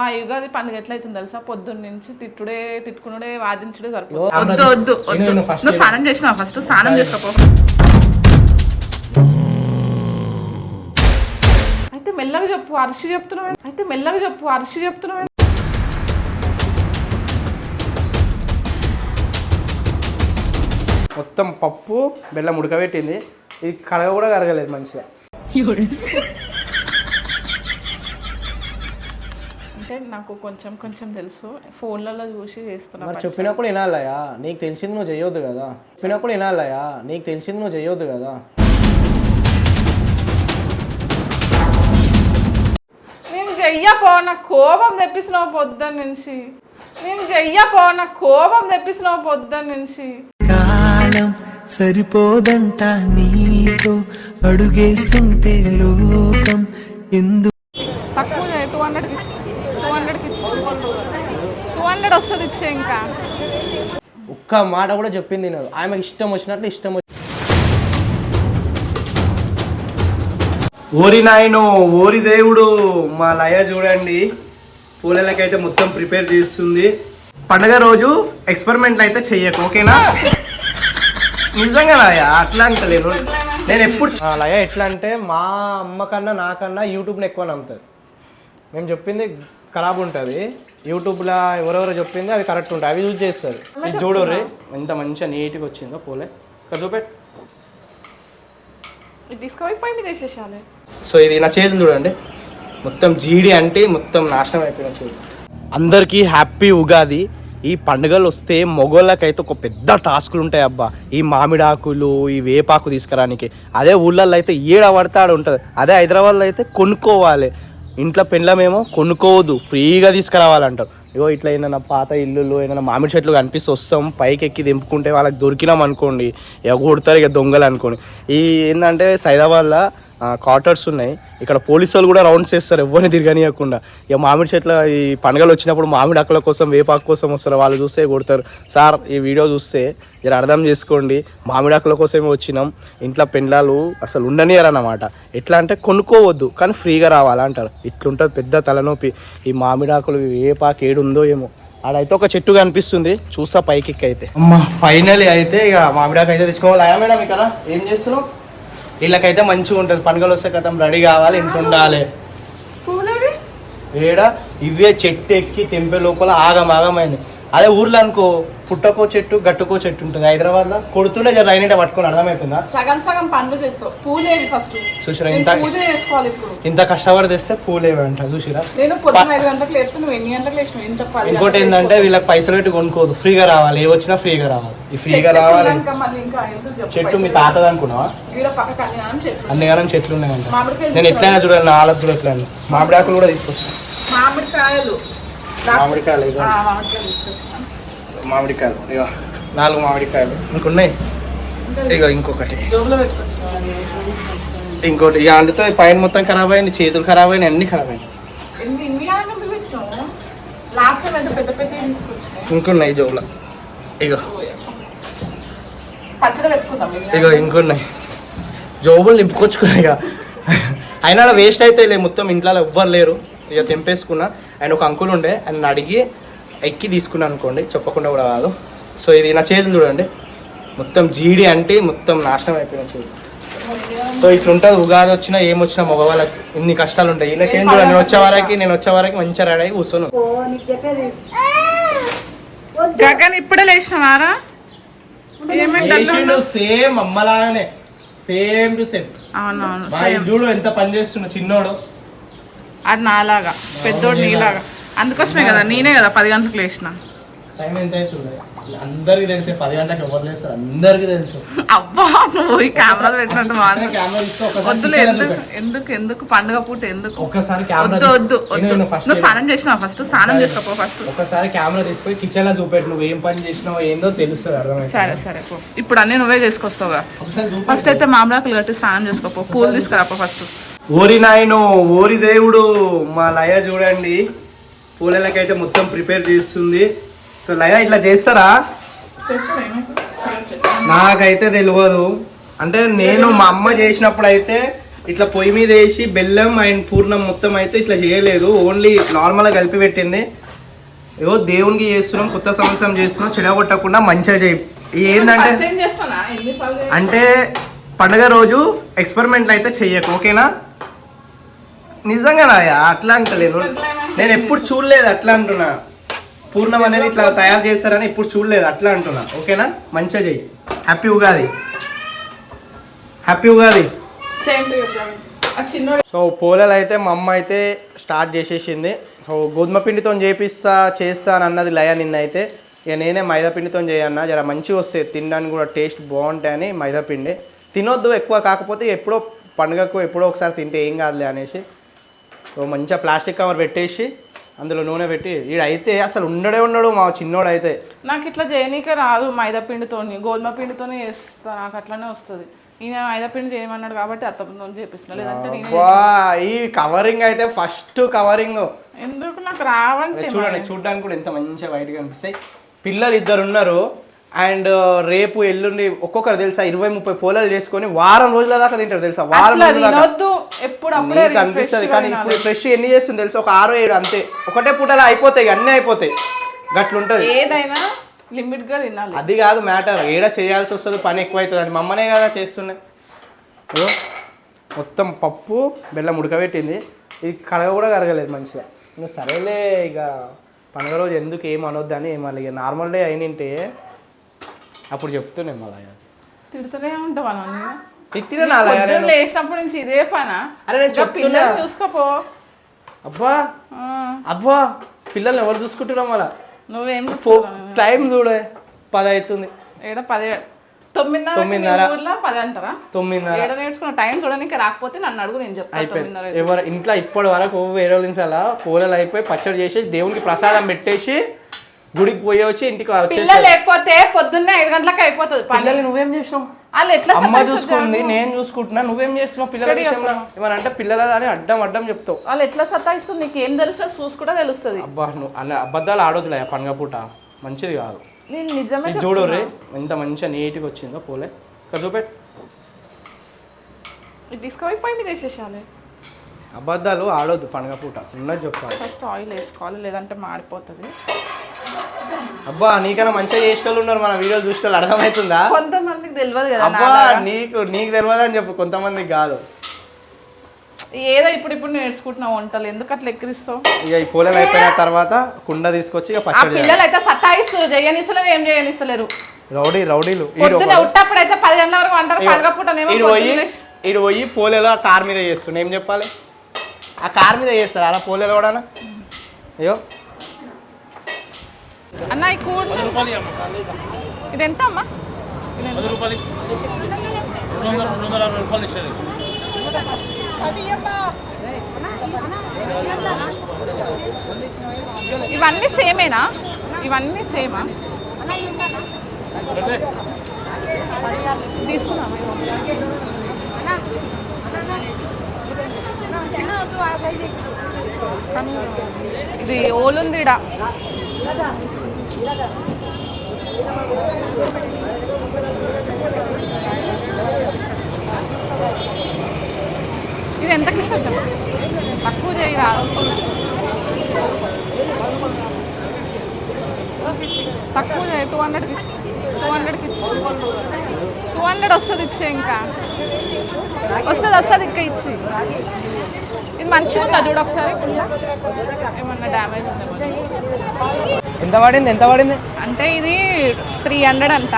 ఆ యుగాది పండుగ ఎట్లయితుంది తెలుసా? పొద్దున్న నుంచి తిట్టుడే తిట్టుకునుడే వాదించుడే సరిపోతుంది వద్దు వద్దు నువ్వు స్నానం చేసినావు ఫస్ట్ స్నానం చేసుకోపో. అయితే మెల్లగా చెప్పు అరిసి చెప్తున్నావు? అయితే మెల్లగా చెప్పు అరిసి చెప్తున్నావు? మొత్తం పప్పు బెల్లం ఉడకబెట్టింది. ఇది కరగ కూడా కరగలేదు మంచిగా. అంటే నాకు కొంచెం కొంచెం తెలుసు. ఫోన్లలో చూసి చేస్తున్నా మరి చెప్పినప్పుడు వినాలయా నీకు తెలిసింది నువ్వు చేయొద్దు కదా. చెప్పినప్పుడు వినాలయా నీకు తెలిసింది నువ్వు చేయొద్దు కదా. నేను చెయ్యపో నాకు కోపం తెప్పిస్తున్నావు పొద్దున్న నుంచి. నేను చెయ్యపో నాకు కోపం తెప్పిస్తున్నావు పొద్దున్న నుంచి. కాలం సరిపోదంట నీతో అడుగేస్తుంటే లోకం ఎందు తక్కువ టూ హండ్రెడ్కి ఇచ్చి టూ హండ్రెడ్కి ఇచ్చి టూ హండ్రెడ్ వస్తుంది ఇచ్చే ఇంకా ఒక్క మాట కూడా చెప్పింది నేను. ఆమెకి ఇష్టం వచ్చినట్లు ఇష్టం వచ్చి ఓరి నాయను ఓరి దేవుడు మా లయ చూడండి. పూలలకైతే మొత్తం ప్రిపేర్ చేస్తుంది. పండగ రోజు ఎక్స్పెరిమెంట్లు అయితే చెయ్యకు ఓకేనా? నిజంగా లయ అట్లా అంటలేను. నేను ఎప్పుడు ఆ, లయ ఎట్లా అంటే మా అమ్మ కన్నా నాకన్నా యూట్యూబ్ని ఎక్కువ నమ్ముతుంది. మేము చెప్పింది ఖరాబ్ ఉంటుంది. యూట్యూబ్లో ఎవరెవరో చెప్పింది అవి కరెక్ట్ ఉంటాయి అవి యూజ్ చేస్తారు. ఇది చూడు రే ఎంత మంచిగా నీట్గా వచ్చిందో పూలే. ఇక్కడ చూపెట్ సో ఇది నా చేతులు చూడండి. మొత్తం జీడి అంటే మొత్తం నాశనం అయిపోయిన చూడు అందరికీ హ్యాపీ ఉగాది. ఈ పండుగలు వస్తే మొగోళ్ళకైతే ఒక పెద్ద టాస్కులు ఉంటాయి అబ్బా. ఈ మామిడాకులు ఈ వేపాకు తీసుకురానికి. అదే ఊళ్ళల్లో అయితే ఏడ పడితే ఆడ ఉంటుంది. అదే హైదరాబాద్లో అయితే కొనుక్కోవాలి. ఇంట్లో పెండ్లమేమో కొనుక్కోవద్దు ఫ్రీగా తీసుకురావాలంటారు. ఇగో ఇట్లా ఏదైనా పాత ఇల్లులు ఏదైనా మామిడి చెట్లు కనిపిస్తే వస్తాం పైకి ఎక్కి దింపుకుంటే వాళ్ళకి దొరికినాం అనుకోండి ఇక కొడతారు ఇక దొంగలు అనుకోండి. ఈ ఏంటంటే సైదాబాద్లో క్వార్టర్స్ ఉన్నాయి. ఇక్కడ పోలీసు వాళ్ళు కూడా రౌండ్స్ చేస్తారు ఎవరిని తిరగనియకుండా. ఇక మామిడి చెట్ల ఈ పండుగలు వచ్చినప్పుడు మామిడి అక్కల కోసం వేపాకు కోసం వస్తారు వాళ్ళు చూస్తే కొడతారు. సార్ ఈ వీడియో చూస్తే మీరు అర్థం చేసుకోండి మామిడి అక్కల కోసమే వచ్చినాం ఇంట్లో పెండ్లాలు అసలు ఉండనియరన్నమాట. ఎట్లా అంటే కొనుక్కోవద్దు కానీ ఫ్రీగా రావాలంటారు ఇట్లుంటుంది పెద్ద తలనొప్పి ఈ మామిడి ఆకులు వేపాకు ఏడుందో ఏమో. ఆడైతే ఒక చెట్టు కనిపిస్తుంది చూస్తా పైకి అయితే అమ్మ ఫైనల్ అయితే ఇక మామిడాకు అయితే తెచ్చుకోవాలి. అయ్యా మేడం ఇక్కడ ఏం చేస్తున్నావు? వీళ్ళకైతే మంచిగా ఉంటుంది. పండుగలు వస్తే కథం రెడీ కావాలి ఇంట్లో ఉండాలి. ఏడ? ఇవే చెట్టు ఎక్కి తెంపే లోపల ఆగం ఆగమైంది. అదే ఊర్లో అనుకో పుట్టకో చెట్టు గట్టుకో చెట్టు ఉంటుంది. హైదరాబాద్లో కొడుతుండే జర రైనీట పట్టుకొని అర్థమవుతుందా? సగం సగం పనులు చేస్తావు. పూలేవి ఫస్ట్ చూసిరా ఇంత పూజ చేసుకోవాలి ఇప్పుడు. ఇంత కష్టపడి తెస్తే పూలేవంట చూసిరా? నేను ఐదు గంటలకు లేపుతా నువ్వు ఎన్ని గంటలకు లేచినావు? ఇంత ఇంకోటి ఏంటంటే వీళ్ళకి పైసలు పెట్టి కొనుక్కోదు ఫ్రీగా రావాలి. ఏ వచ్చినా ఫ్రీగా రావాలి. ఈ ఫ్రీగా రావాలి. చెట్టు మీ? తాతది అనుకున్నావా? అన్ని అని చెట్లు ఉన్నాయంట. నేను ఎట్లయినా చూడాలి నా కూడా ఎట్లయినా. మామిడి ఆకులు కూడా తీసుకొస్తాను మామిడికాయలు. మామిడికాయలు మామిడికాయలు ఇగో నాలుగు మామిడికాయలు. ఇంకున్నాయి? ఇగో ఇంకొకటి. ఇంకోటి ఇక అందుతో పైన మొత్తం ఖరాబ్ అయింది చేతులు ఖరాబ్ అయినాయి అన్ని ఖరాబ్ అయినాయి. ఇంకున్నాయి జోబులో. ఇగో. ఇక. ఇగో. ఇంకున్నాయి. జోబులు నింపుకొచ్చుకున్నాయి ఇక అయినా వేస్ట్ అయితే లే మొత్తం ఇంట్లో ఎవ్వరు లేరు. ఇక తెంపేసుకున్నా. ఆయన ఒక అంకుల్ ఉండే ఆయన అడిగి ఎక్కి తీసుకున్నాను అనుకోండి చెప్పకుండా కూడా కాదు. సో ఇది నా చేతులు చూడండి. మొత్తం జీడి అంటే మొత్తం నాశనం అయిపోయిన చూడు. సో ఇట్లుంటుంది ఉగాది వచ్చినా ఏం వచ్చినా మగవాళ్ళకి ఇన్ని కష్టాలు ఉంటాయి. వీళ్ళకి ఏం చూడండి నేను వచ్చే వరకు నేను వచ్చే వరకు మంచిగా రెడీ అయ్యి కూర్చొని గగన్ ఇప్పుడే లేచినవారా? సేమ్ అమ్మలాగానే సేమ్ టు సేమ్. చూడు ఎంత పని చేస్తున్నా చిన్నోడు. అది నాలాగా పెద్దోడు నీలాగా అందుకోసమే కదా నేనే కదా పది గంటలకు లేచిన. టైం ఎంత అవుతుంది అందరికి తెలుసు పది గంటలకు ఎవరు లేస్తారు అందరికి తెలుసు. అబ్బా నువ్వు ఈ కెమెరాలు పెట్టినట్టు వద్దులే ఎందుకు. ఎందుకు ఎందుకు పండుగ పూట ఎందుకు? వద్దు వద్దు వద్దు. నువ్వు స్నానం చేసినావు ఫస్ట్ స్నానం చేసుకోపో ఫస్ట్ ఒకసారి కెమెరా తీసుకొని కిచెన్లో చూపెట్టు నువ్వు ఏం పని చేసినావో ఏందో తెలుస్తుంది అర్థమైంది? సరే సరే ఇప్పుడు అన్నీ నువ్వే చేసుకొస్తావుగా. ఫస్ట్ అయితే మామిడాకులు కట్టి స్నానం చేసుకోపో. పూలు తీసుకురాపో ఫస్ట్ ఓరి నాయను ఓరి దేవుడు మా లయ చూడండి. పూలలకైతే మొత్తం ప్రిపేర్ చేస్తుంది. సో లయ ఇట్లా చేస్తారా? నాకైతే తెలియదు అంటే నేను మా అమ్మ చేసినప్పుడు అయితే ఇట్లా పొయ్యి మీద వేసి బెల్లం అండ్ పూర్ణం మొత్తం అయితే ఇట్లా చేయలేదు. ఓన్లీ నార్మల్గా కలిపి పెట్టింది. ఏవో దేవునికి చేస్తున్నాం కొత్త సంవత్సరం చేస్తున్నాం చెడగొట్టకుండా మంచిగా చేయి. ఏంటంటే అంటే పండగ రోజు ఎక్స్పెరిమెంట్లు అయితే చెయ్యకు ఓకేనా? నిజంగా నాయా అట్లా అంటలేదు నేను ఎప్పుడు చూడలేదు అట్లా అంటున్నా. పూర్ణం అనేది ఇట్లా తయారు చేస్తారని ఇప్పుడు చూడలేదు అట్లా అంటున్నా. ఓకేనా? మంచిగా చెయ్యి. Happy Ugadi. Happy Ugadi. So పోలేలు అయితే మా అమ్మ అయితే స్టార్ట్ చేసేసింది. సో గోధుమ పిండితో చేపిస్తా చేస్తా అని అన్నది లయ నిన్న అయితే ఇక నేనే మైదా పిండితో చేయన్నా. జర మంచిగా వస్తాయి. తినడానికి కూడా టేస్ట్ బాగుంటాయని మైదా పిండి. తినొద్దు ఎక్కువ కాకపోతే ఎప్పుడో పండుగకు ఎప్పుడో ఒకసారి తింటే ఏం కాదులే అనేసి. మంచిగా ప్లాస్టిక్ కవర్ పెట్టేసి అందులో నూనె పెట్టి ఈడైతే అసలు ఉండడే ఉండడు మా చిన్నోడు అయితే నాకు ఇట్లా చేయనీకే రాదు మైదా పిండితోని గోధుమ పిండితోనే చేస్తా నాకు అట్లనే వస్తుంది. ఈయన మైదా పిండి చేయమన్నాడు కాబట్టి అత్తతో చేపిస్తున్నా లేదంటే నేనే ఈ కవరింగ్ అయితే ఫస్ట్ కవరింగ్ ఎందుకు? నాకు రావంటే చూడండి చూడడానికి కూడా ఎంత మంచిగా వైట్గా కనిపిస్తాయి. పిల్లలు ఇద్దరు ఉన్నారు అండ్ రేపు ఎల్లుండి ఒక్కొక్కరు తెలుసా ఇరవై ముప్పై పోలాలు చేసుకొని వారం రోజుల దాకా తింటారు తెలుసా? వారం రోజుల అనిపిస్తుంది కానీ ఇప్పుడు ఫ్రెష్ ఎన్ని చేస్తుంది తెలుసా? ఒక ఆరు ఏడు అంతే. ఒకటే పూటలో అయిపోతాయి ఇక అన్నీ అయిపోతాయి. గట్లుంటది. ఏదైనా లిమిట్గా తినాలి. అది కాదు మ్యాటర్. ఏడ చేయాల్సి వస్తుంది పని ఎక్కువ అవుతుంది అని మమ్మనే కదా చేస్తుండే. ఇగో, మొత్తం పప్పు బెల్లం ఉడకబెట్టింది. ఇది కరగ కూడా కరగలేదు మంచిగా. ఇంకా సరేలే ఇక పండుగ రోజు ఎందుకు ఏం అనొద్దని మళ్ళీ ఇక నార్మల్ డే అయినంటే అప్పుడు చెప్తున్నాయి మళ్ళీ తిడుతూనే ఉంటావు అలా తిట్టిన లేచినప్పటి నుంచి ఇదే పనా? అరే నేను చెప్తున్నా. పిల్లల్ని చూసుకోపో. అబ్బా. అబ్బా పిల్లల్ని ఎవరు చూసుకుంటున్నాం మళ్ళా? నువ్వేం టైం చూడే. పది అవుతుంది. ఏడ పది తొమ్మిదిన్నర తొమ్మిదిన్నర. ఊర్లో పది అంటారా? తొమ్మిదిన్నర. ఏడ నేర్చుకున్న టైం చూడడానికి రాకపోతే నన్ను అడుగు నేను చెప్తాను అయిపోయింది. ఎవరు ఇంట్లో ఇప్పటి వరకు వేరే వాళ్ళ ఇంట్లో అలా పూలలు అయిపోయి పచ్చడి చేసేసి దేవునికి ప్రసాదం పెట్టేసి గుడికి పోయి వచ్చి ఇంటికి పిల్లలు లేకపోతే పొద్దున్నే ఐదు గంటలకు అయిపోతుంది పిల్లలు నువ్వేం చేసినావు? వాళ్ళు ఎట్లా అమ్మ చూసుకుంది? నేను చూసుకుంటున్నా నువ్వేం చేస్తున్నావు పిల్లల విషయంలో? ఏమన్నా అంటే పిల్లల అని అడ్డం అడ్డం చెప్తావు. వాళ్ళు ఎట్లా సతాయిస్తుంది? నీకు ఏం తెలుస్తుంది చూసి కూడా తెలుస్తుంది. అబ్బా నువ్వు అబద్ధాలు ఆడొద్దులే పండుగ పూట. మంచిది కాదు. నేను నిజమే చూడు రే ఎంత మంచిగా నీట్గా వచ్చిందో పోలే. ఇక్కడ చూపెట్టు. ఇది మీద వేసేసాలి అబద్ధాలు ఆడొద్దు పండుగ పూట. ఉన్నది చెప్పాలి. ఫస్ట్ ఆయిల్ వేసుకోవాలి లేదంటే మాడిపోతుంది. అబ్బా నీకన్నా మంచిగా చేసిన వాళ్ళు ఉన్నారు మన వీడియోలు చూసిన వాళ్ళు అర్థమవుతుందా? కొంతమందికి తెలియదు కదా అబ్బా. నీకు నీకు తెలియదు అని చెప్పు కొంతమందికి కాదు. ఏదో ఇప్పుడు ఇప్పుడు నేర్చుకుంటున్నావు వంటలు ఎందుకు అట్లా ఎక్కిరిస్తావు? ఇక ఈ పూలలు అయిపోయిన తర్వాత కుండ తీసుకొచ్చి ఇక పచ్చడి. పిల్లలు అయితే సతాయిస్తారు చేయనిస్తలేరు ఏం చేయనిస్తలేరు రౌడీ రౌడీలు. పొద్దున ఉట్టప్పుడు అయితే పది గంటల వరకు అంటారు పండుగ పూటనేమో ఈడు పోయి ఈడు పోయి పోలేలో ఆ కార్ మీద చేస్తుండే ఏం చెప్పాలి? ఆ కార్ మీద చేస్తారు? అలా పోలేలో కూడా అయ్యో. అన్న ఈ కూడ ఇది ఎంత అమ్మా. ఇవన్నీ సేమేనా? ఇవన్నీ సేమా? తీసుకున్నామా కానీ ఇది ఓలుందిడా ఇది ఎంతకి ఇస్తారు చెప్పు తక్కువ చేయి రాదు తక్కువ చేయి టూ హండ్రెడ్కి ఇచ్చి టూ హండ్రెడ్కి ఇచ్చి టూ హండ్రెడ్ వస్తుంది ఇచ్చే ఇంకా వస్తుంది వస్తుంది ఇంకా ఇచ్చి ఇది మంచిగా ఉందా చూడు ఒకసారి ఏమన్నా డ్యామేజ్ ఉందా ఎంత పడింది? ఎంత పడింది? అంటే ఇది త్రీ హండ్రెడ్ అంట.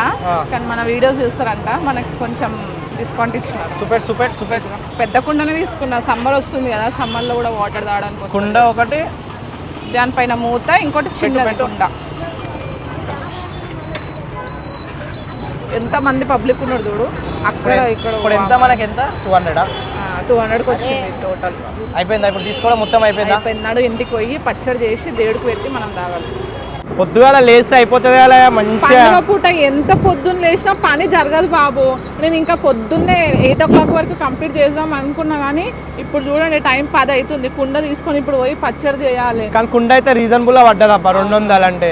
కానీ మన వీడియోస్ చూస్తారంట. మనకి కొంచెం డిస్కౌంట్ ఇచ్చినారు. సూపెట్ సూపెట్ సూపెట్ పెద్ద కుండనే తీసుకున్నా. సమ్మర్ వస్తుంది కదా. సమ్మర్లో కూడా వాటర్ తాగడానికి. కుండ ఒకటి. దానిపైన మూత ఇంకోటి చిన్న. కుండ. ఎంత మంది పబ్లిక్ ఉన్నారు చూడు. అక్కడ ఇక్కడ ఎంత? మనకి ఎంత? టూ హండ్రెడా టూ హండ్రెడ్కి వచ్చింది టోటల్ అయిపోయిందా? ఇప్పుడు తీసుకోవడం మొత్తం అయిపోయిందా? అయిపోయినాడు ఇంటికి పోయి పచ్చడి చేసి దేవుడికి పెట్టి మనం తాగాలి. పొద్దుగాల లేస్తే అయిపోతుంది అలా మంచిగా. పూట ఎంత పొద్దున్న లేచినా పని జరగదు బాబు. నేను ఇంకా పొద్దున్నే ఎయిట్ ఓ క్లాక్ వరకు కంప్లీట్ చేద్దాం అనుకున్నా కానీ ఇప్పుడు చూడండి టైం పది అవుతుంది కుండ తీసుకొని ఇప్పుడు పోయి పచ్చడి చేయాలి. కానీ కుండ అయితే రీజనబుల్గా పడ్డదప్ప రెండు వందలు అంటే.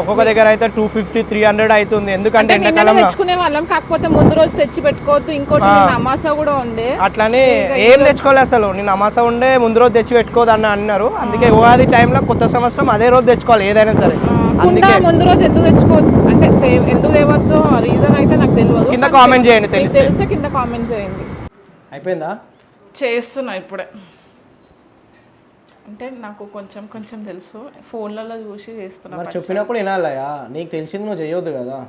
ఒక్కొక్క దగ్గర అయితే టూ ఫిఫ్టీ త్రీ హండ్రెడ్ అవుతుంది. ఎందుకంటే ఎండాకాలంలో తెచ్చుకునే వాళ్ళం కాకపోతే ముందు రోజు తెచ్చి పెట్టుకోవద్దు ఇంకోటి అమాస కూడా ఉండే. అట్లని ఏం తెచ్చుకోలేదు అసలు. నేను అమాస ఉండే ముందు రోజు తెచ్చి పెట్టుకోదు అని అన్నారు. అందుకే ఉగాది టైంలో కొత్త సంవత్సరం అదే రోజు తెచ్చుకోవాలి ఏదైనా సరే. కుండ ముందు రోజు ఎందుకు తెచ్చుకోవద్దు? అంటే ఎందుకు తేవద్దు? రీజన్ అయితే నాకు తెలియదు. కింద comment చేయండి. తెలిస్తే. కింద కామెంట్ చేయండి. అయిపోయిందా? చేస్తున్నా ఇప్పుడే. అంటే నాకు కొంచెం కొంచెం తెలుసు. ఫోన్లలో చూసి చేస్తున్నా మరి. చెప్పినప్పుడు వినాలయా నీకు తెలిసింది నువ్వు చేయొద్దు కదా.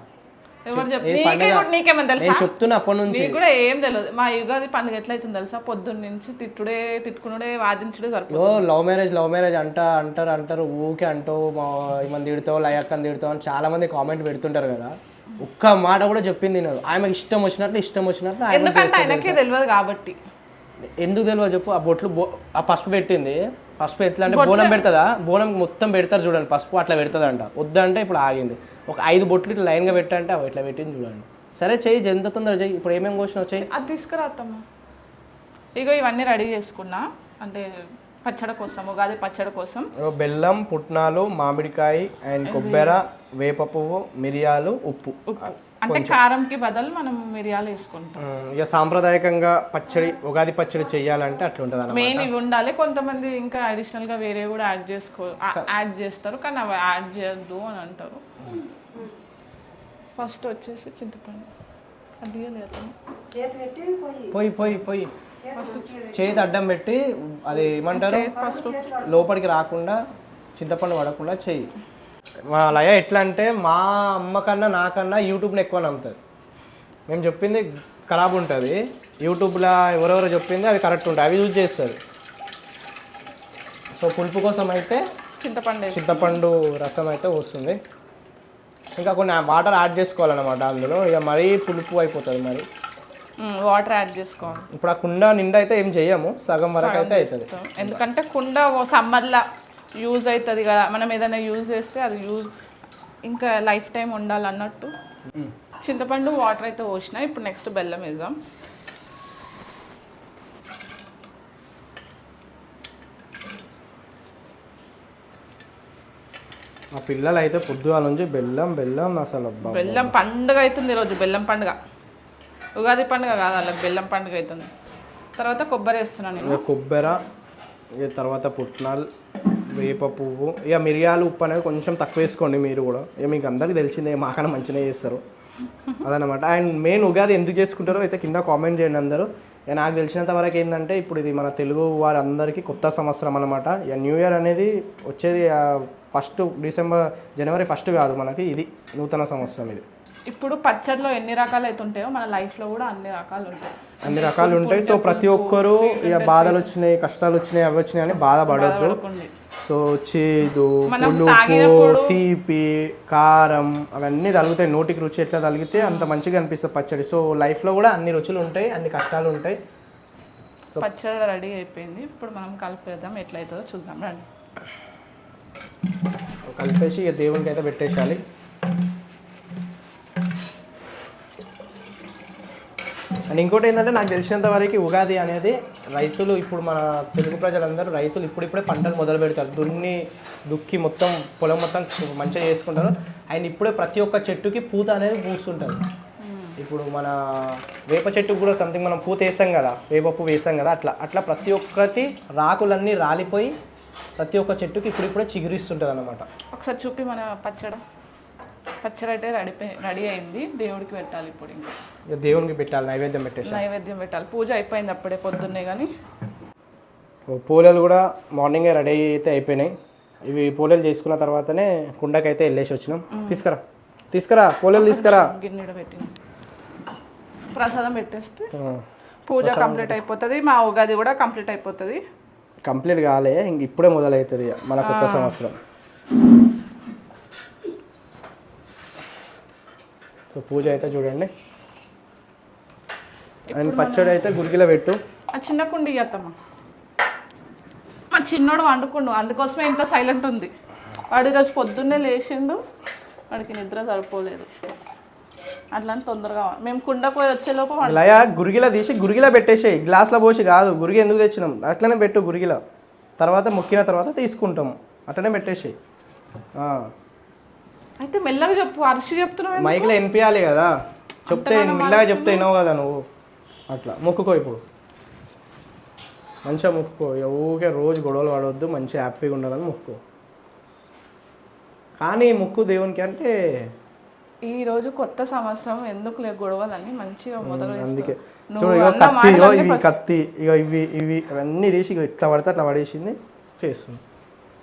ఎవరు చెప్ప ఏ నీకే పండుగ? కూడా- నీకేమైనా తెలుసా? నేను చెప్తున్నా అప్పటి నుంచి. నీకు కూడా ఏం తెలియదు. మా యుగాది పండుగ ఎట్లయితుంది తెలుసా? పొద్దున్న నుంచి తిట్టుడే తిట్టుకునుడే వాదించుడే సరిపోతుంది. ఓ లవ్ మ్యారేజ్ లవ్ మ్యారేజ్ అంట అంటారు అంటారు. ఊకే అంటావు మా మంది తిడతావు? లయక్కని తిడతావు? అని చాలా మంది కామెంట్ పెడుతుంటారు కదా. ఒక్క మాట కూడా చెప్పింది నేను. ఆమెకి ఇష్టం వచ్చినట్లు ఇష్టం వచ్చినట్లు ఆమె ఎందుకంటే ఆయనకే తెలియదు కాబట్టి. ఎందుకు తెలియదు చెప్పు? ఆ బొట్లు బో- ఆ పసుపు పెట్టింది. పసుపు ఎట్లా అంటే బోనం పెడుతుందా? బోనం మొత్తం పెడతారు చూడండి పసుపు అట్లా పెడుతుందంట. వద్దంటే ఇప్పుడు ఆగింది. ఒక ఐదు బొట్లు ఇట్లా లైన్గా పెట్టంటే అవి ఇట్లా పెట్టింది చూడండి. సరే చెయ్యి ఎంత తొందర చెయ్యి. ఇప్పుడు ఏమేమి కోసినావు చెయ్యి? అది తీసుకురా అత్తమ్మ. ఇగో ఇవన్నీ రెడీ చేసుకున్నా. అంటే పచ్చడి కోసం ఉగాది పచ్చడి కోసం. బెల్లం పుట్నాలు మామిడికాయ అండ్ కొబ్బరి వేప పువ్వు మిరియాలు ఉప్పు. ఉప్పు. అంటే కారంకి బదులు మనం మిరియాలు వేసుకుంటాం. ఇక సాంప్రదాయకంగా పచ్చడి ఉగాది పచ్చడి చెయ్యాలంటే అట్లా ఉంటుంది మెయిన్ ఇవి ఉండాలి. కొంతమంది ఇంకా అడిషనల్గా వేరే కూడా యాడ్ చేసుకో యాడ్ చేస్తారు. కానీ అవి యాడ్ చేయొద్దు అని అంటారు. ఫస్ట్ వచ్చేసి చింతపండు. అది పోయి. పోయి పోయి చేతి అడ్డం పెట్టి అది ఏమంటారు? లోపలికి రాకుండా చింతపండు పడకుండా చెయ్యి. మా లయ ఎట్లా అంటే మా అమ్మ కన్నా నాకన్నా యూట్యూబ్ని ఎక్కువ నమ్ముతుంది. మేము చెప్పింది ఖరాబ్ ఉంటుంది. యూట్యూబ్లో ఎవరెవరో చెప్పింది అవి కరెక్ట్ ఉంటాయి అవి యూజ్ చేస్తారు సో పులుపు కోసం అయితే చింతపండు చింతపండు రసం అయితే వస్తుంది ఇంకా కొన్ని వాటర్ యాడ్ చేసుకోవాలన్నమాట అందులో. ఇక మరీ పులుపు అయిపోతుంది మరి. వాటర్ యాడ్ చేసుకోవాలి. ఇప్పుడు ఆ కుండ నిండా అయితే ఏం చెయ్యము. సగం వరకు అయితే అవుతుంది. ఎందుకంటే కుండ సమ్మర్లో యూజ్ అవుతుంది కదా. మనం ఏదైనా యూజ్ చేస్తే అది యూజ్ ఇంకా లైఫ్ టైం ఉండాలన్నట్టు. చింతపండు వాటర్ అయితే పోసిన. ఇప్పుడు నెక్స్ట్ బెల్లం వేద్దాం. మా పిల్లలు అయితే పొద్దుగాల నుంచి బెల్లం బెల్లం అసలు. బెల్లం పండుగ అవుతుంది ఈరోజు బెల్లం పండుగ. ఉగాది పండుగ కాదు అలా బెల్లం పండుగ అవుతుంది. తర్వాత కొబ్బరి వేస్తున్నాను నేను. కొబ్బరి తర్వాత పుట్నాలు. వేప పువ్వు. ఇక మిరియాలు ఉప్పు అనేది కొంచెం తక్కువ వేసుకోండి మీరు కూడా. ఇక మీకు అందరికీ తెలిసిందే మాకన్నా మంచిగా చేస్తారు. అదనమాట అండ్ మెయిన్ ఉగాది ఎందుకు చేసుకుంటారో అయితే కింద కామెంట్ చేయండి అందరూ. ఇక నాకు తెలిసినంత వరకు ఏంటంటే ఇప్పుడు ఇది మన తెలుగు వారందరికీ కొత్త సంవత్సరం అనమాట ఇక న్యూ ఇయర్ అనేది వచ్చేది ఫస్ట్ డిసెంబర్ జనవరి ఫస్ట్ కాదు మనకి ఇది నూతన సంవత్సరం ఇది. ఇప్పుడు పచ్చడిలో ఎన్ని రకాలు అయితే ఉంటాయో మన లైఫ్లో కూడా అన్ని రకాలు ఉంటాయి. అన్ని రకాలు ఉంటాయి. సో ప్రతి ఒక్కరు ఇక బాధలు వచ్చినాయి కష్టాలు వచ్చినాయి అవి వచ్చినాయి అని బాధపడొద్దు. సో చేదు పులుపు తీపి కారం అవన్నీ తగులుతాయి నోటికి రుచి ఎట్లా తగిలితే అంత మంచిగా అనిపిస్తుంది పచ్చడి. సో లైఫ్లో కూడా అన్ని రుచులు ఉంటాయి అన్ని కష్టాలు ఉంటాయి. పచ్చడి రెడీ అయిపోయింది. ఇప్పుడు మనం కలిపేద్దాం ఎట్లయితుందో చూద్దాం. రండి. కలిపేసి ఇక దేవునికి అయితే పెట్టేసాలి అండ్ ఇంకోటి ఏంటంటే నాకు తెలిసినంత వరకు ఉగాది అనేది రైతులు ఇప్పుడు మన తెలుగు ప్రజలందరూ రైతులు ఇప్పుడిప్పుడే పంటలు మొదలు పెడతారు. దున్ని దుక్కి మొత్తం పొలం మొత్తం మంచిగా చేసుకుంటారు. అండ్ ఇప్పుడే ప్రతి ఒక్క చెట్టుకి పూత అనేది పూస్తుంటారు ఇప్పుడు మన వేప చెట్టుకు కూడా సంథింగ్ మనం పూత వేసాం కదా వేప పువ్వు వేసాం కదా అట్లా అట్లా ప్రతి ఒక్కటి రాకులన్నీ రాలిపోయి ప్రతి ఒక్క చెట్టుకి ఇప్పుడిప్పుడే చిగురిస్తుంటుంది అనమాట ఒకసారి చూపి మన పచ్చడి. పచ్చడి అయితే రెడీ రెడీ అయింది. దేవుడికి పెట్టాలి ఇప్పుడు ఇంకా. దేవునికి పెట్టాలి నైవేద్యం పెట్టేసి నైవేద్యం పెట్టాలి. పూజ అయిపోయింది అప్పుడే పొద్దున్నే కానీ పూలలు కూడా మార్నింగే రెడీ అయితే అయిపోయినాయి. ఇవి పూలలు చేసుకున్న తర్వాతనే కుండకైతే వెళ్ళేసి వచ్చినాం. తీసుకురా. తీసుకురా పూలలు తీసుకురా. గిన్నెడ పెట్టింది ప్రసాదం పెట్టేస్తే పూజ కంప్లీట్ అయిపోతుంది. మా ఉగాది కూడా కంప్లీట్ అయిపోతుంది. కంప్లీట్ కాలే. ఇంక ఇప్పుడే మొదలవుతుంది మన కొత్త సంవత్సరం. సో పూజ అయితే చూడండి. అండ్ పచ్చడి అయితే గురికిలో పెట్టు. ఆ చిన్న కుండ ఇయ్యత్తమ్మ మా చిన్నోడు వండుకుండు అందుకోసమే ఇంత సైలెంట్ ఉంది. వాడు ఈరోజు పొద్దున్నే లేచిండు వాడికి నిద్ర సరిపోలేదు. అట్లా తొందరగా మేము కుండ పోయి వచ్చేలోపు లయ గురిగిల తీసి గురిగిల పెట్టేసేయి. గ్లాస్లో పోసి కాదు గురిగి ఎందుకు తెచ్చినాం? అట్లనే పెట్టు గురిగిల తర్వాత మొక్కిన తర్వాత తీసుకుంటాం. అట్లనే పెట్టేసేయి. అయితే మెల్లగా చెప్పు. అరిసి చెప్తున్నావు? మైక్లో వినిపించాలి కదా. చెప్తే మెల్లగా చెప్తే వినవు కదా నువ్వు. అట్లా. మొక్కుకో ఇప్పుడు. మంచిగా మొక్కుకో. ఊరికే రోజు గొడవలు పడవద్దు. మంచిగా హ్యాపీగా ఉండాలని మొక్కుకో. కానీ మొక్కు దేవునికి అంటే ఈ రోజు కొత్త సంవత్సరం ఎందుకు లే గొడవలని మంచిగా మొదలు అందుకే. కత్తి ఇవి కత్తి ఇవి ఇవి అవన్నీ తీసి ఇట్లా పడితే అట్లా పడేసింది చేస్తుంది.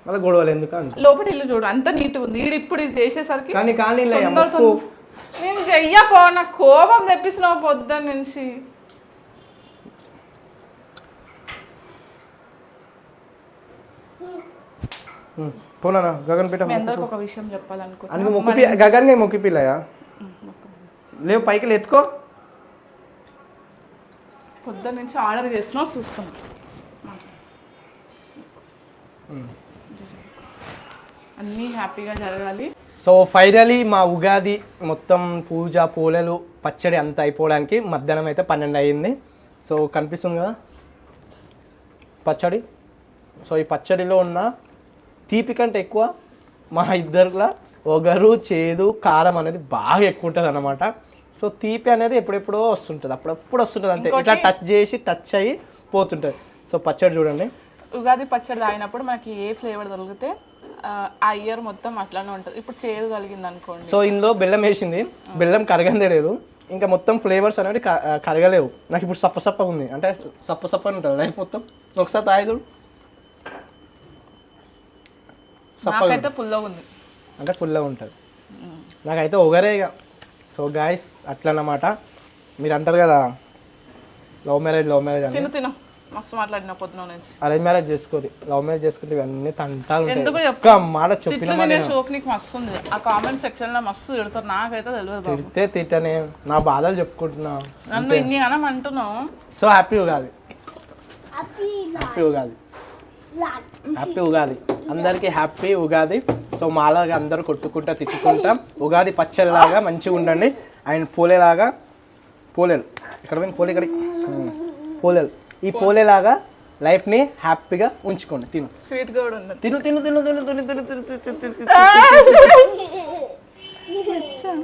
మళ్ళీ గొడవలు ఎందుకు అంటే లోపల ఇల్లు చూడు అంత నీట్గా ఉంది. ఈడు ఇప్పుడు ఇది చేసేసరికి కానీ కానీ లే, తొందర మొక్కు నేను చెయ్య పో నాకు కోపం తెప్పిస్తున్నావు పొద్దున్న నుంచి. పోనా గగన్ పీట మీ అందరికి ఒక విషయం చెప్పాలనుకుంటున్నా. అందుకు మొక్కు గగన్ మొక్కి పిల్లయా? లేవు పైకి ఎత్తుకో. పొద్దున్న నుంచి ఆర్డర్ చేస్తున్నావు చూస్తున్నా. అన్నీ హ్యాపీగా జరగాలి. సో ఫైనలీ మా ఉగాది మొత్తం పూజ పూలలు పచ్చడి అంతా అయిపోవడానికి మధ్యాహ్నం అయితే పన్నెండు అయ్యింది. సో కనిపిస్తుంది కదా? పచ్చడి? సో ఈ పచ్చడిలో ఉన్న తీపి కంటే ఎక్కువ మా ఇద్దరిలో ఒగరు చేదు కారం అనేది బాగా ఎక్కువ ఉంటుంది అనమాట సో తీపి అనేది ఎప్పుడెప్పుడో వస్తుంటుంది. అప్పుడప్పుడు వస్తుంటుంది అంతే. ఇట్లా టచ్ చేసి టచ్ అయ్యి పోతుంటుంది. సో పచ్చడి చూడండి. ఉగాది పచ్చడి తాగినప్పుడు మనకి ఏ ఫ్లేవర్ దొరికితే ఆ, ఇయర్ మొత్తం అట్లానే ఉంటుంది. ఇప్పుడు చేదు కలిగింది అనుకోండి. సో ఇందులో బెల్లం వేసింది. బెల్లం కరగందే లేదు. ఇంకా మొత్తం ఫ్లేవర్స్ అనేవి కరగలేవు. నాకు ఇప్పుడు సప్ప సప్పగా ఉంది. అంటే సప్ప సప్ప అని ఉంటుంది. లైఫ్ మొత్తం. ఒకసారి తాగిదు నాకైతే పుల్లగా ఉంది. అంటే పుల్లగా ఉంటుంది. నాకైతే ఒకరే ఇక సో గాయస్ అట్లా అన్నమాట మీరు అంటారు కదా లవ్ మ్యారేజ్ లవ్ మ్యారేజ్ తిను తిను. మస్తు మాట్లాడిన పొద్దున నుంచి. అరేంజ్ మ్యారేజ్ చేసుకోది లవ్ మ్యారేజ్ చేసుకుంటే ఇవన్నీ తంటాలు ఎందుకు? ఒక్క మాట చెప్పిన తిట్లు తినే షోక్ నీకు మస్తు ఉంది. ఆ కామెంట్ సెక్షన్లో మస్తు తిడతారు నాకైతే తెలియదు బాబు. తిడితే తిట్టనే నా బాధలు చెప్పుకుంటున్నా. నన్ను ఇన్ని అనం అంటున్నావు? So happy Ugadi. Happy Ugadi. Happy Ugadi. అందరికీ హ్యాపీ ఉగాది. సో మాలాగా అందరూ కొట్టుకుంటా తిట్టుకుంటాం ఉగాది పచ్చడిలాగా మంచిగా ఉండండి. అండ్ పోలేలాగా పోలేలు. ఇక్కడ పోయింది? పోలే ఇక్కడ పోలేలు. ఈ పోలేలాగా లైఫ్ని హ్యాపీగా ఉంచుకోండి తిను స్వీట్ కూడా తిను తిను తిను తిను తిను తిను తిను తిను